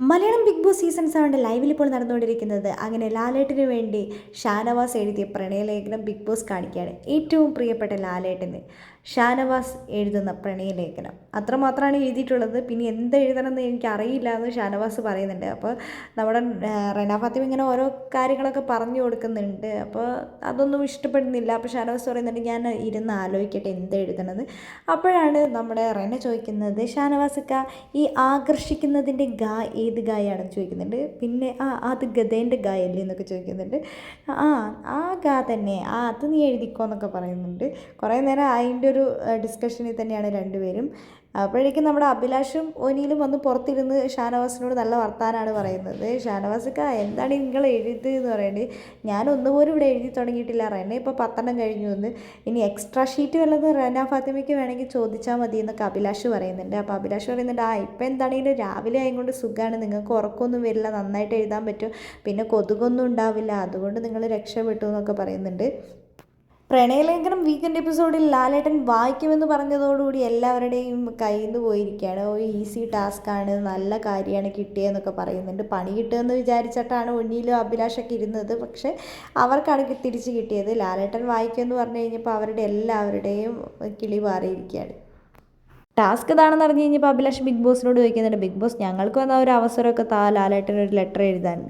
Malayalam big boss season സെവന്റെ ലൈവിൽ ഇപ്പോൾ നടന്നുകൊണ്ടിരിക്കുന്നത്. അങ്ങനെ ലാലേട്ടന് വേണ്ടി ഷാനവാസ് എഴുതിയ പ്രണയലേഖനം ബിഗ് ബോസ് കാണിക്കുകയാണ് ഏറ്റവും പ്രിയപ്പെട്ട ലാലേട്ടന്. ഷാനവാസ് എഴുതുന്ന പ്രണയലേഖനം. അത്രമാത്രമാണ് എഴുതിയിട്ടുള്ളത്. പിന്നെ എന്ത് എഴുതണമെന്ന് എനിക്ക് അറിയില്ല എന്ന് ഷാനവാസ് പറയുന്നുണ്ട്. അപ്പോൾ നമ്മുടെ റെന ഫാത്തിമ ഇങ്ങനെ ഓരോ കാര്യങ്ങളൊക്കെ പറഞ്ഞു കൊടുക്കുന്നുണ്ട്. അപ്പോൾ അതൊന്നും ഇഷ്ടപ്പെടുന്നില്ല. അപ്പോൾ ഷാനവാസ് പറയുന്നുണ്ട് ഞാൻ ഇരുന്ന് ആലോചിക്കട്ടെ എന്ത് എഴുതണത്? അപ്പോഴാണ് നമ്മുടെ റെന ചോദിക്കുന്നത് ഷാനവാസക്ക ഈ ആകർഷിക്കുന്നതിന്റെ ഗാ ഏത് ഗായാണെന്ന് ചോദിക്കുന്നുണ്ട്. പിന്നെ ആ അത് ഗതേന്റെ ഗായല്ലേ എന്നൊക്കെ ചോദിക്കുന്നുണ്ട്. ആ ആ ഗാ തന്നെ ആ അത് നീ എഴുതിക്കോ എന്നൊക്കെ പറയുന്നുണ്ട്. കുറേ നേരം അതിന്റെ ഒരു ഡിസ്കഷനിൽ തന്നെയാണ് രണ്ടുപേരും. അപ്പോഴേക്കും നമ്മുടെ അഭിലാഷും ഒനിയിലും വന്ന് പുറത്തിരുന്ന് ഷാനവാസിനോട് നല്ല വർത്താനാണ് പറയുന്നത്. ഷാനവാസിക്ക എന്താണ് നിങ്ങൾ എഴുതി എന്ന് പറയുന്നത് ഞാൻ ഒന്നുപോലും ഇവിടെ എഴുതി തുടങ്ങിയിട്ടില്ല. റെന്നെ ഇപ്പോൾ പത്തെണ്ണം കഴിഞ്ഞു എന്ന്. ഇനി എക്സ്ട്രാ ഷീറ്റ് വല്ലതും റെന ഫാത്തിമയ്ക്ക് വേണമെങ്കിൽ ചോദിച്ചാൽ മതി എന്നൊക്കെ അഭിലാഷ് പറയുന്നുണ്ട്. അപ്പോൾ അഭിലാഷ് പറയുന്നുണ്ട് ആ ഇപ്പം എന്താണെങ്കിലും രാവിലെ ആയതുകൊണ്ട് സുഖമാണ് നിങ്ങൾക്ക് ഉറക്കമൊന്നും വരില്ല. നന്നായിട്ട് എഴുതാൻ പറ്റും. പിന്നെ കൊതുകൊന്നും ഉണ്ടാവില്ല. അതുകൊണ്ട് നിങ്ങൾ രക്ഷപ്പെട്ടു എന്നൊക്കെ പറയുന്നുണ്ട്. പ്രണയലേഖനം വീക്കെൻഡ് എപ്പിസോഡിൽ ലാലേട്ടൻ വായിക്കുമെന്ന് പറഞ്ഞതോടുകൂടി എല്ലാവരുടെയും കയ്യിൽ നിന്ന് പോയിരിക്കുകയാണ്. ഓ ഈസി ടാസ്ക്കാണ് നല്ല കാര്യമാണ് കിട്ടിയതെന്നൊക്കെ പറയുന്നുണ്ട്. പണി കിട്ടുമെന്ന് വിചാരിച്ചിട്ടാണ് ഉണ്ണിയിലും അഭിലാഷൊക്കെ ഇരുന്നത്. പക്ഷേ അവർക്കാണ് തിരിച്ച് കിട്ടിയത് ലാലേട്ടൻ വായിക്കുമെന്ന് പറഞ്ഞു കഴിഞ്ഞപ്പോൾ അവരുടെ എല്ലാവരുടെയും കിളി മാറിയിരിക്കുകയാണ്. ടാസ്ക് ഇതാണെന്ന് പറഞ്ഞു കഴിഞ്ഞപ്പോൾ അഭിലാഷ് ബിഗ് ബോസിനോട് ചോദിക്കുന്നുണ്ട് ബിഗ് ബോസ് ഞങ്ങൾക്ക് വന്ന ഒരു അവസരമൊക്കെ താ ലാലേട്ടൻ ഒരു ലെറ്റർ എഴുതാൻ.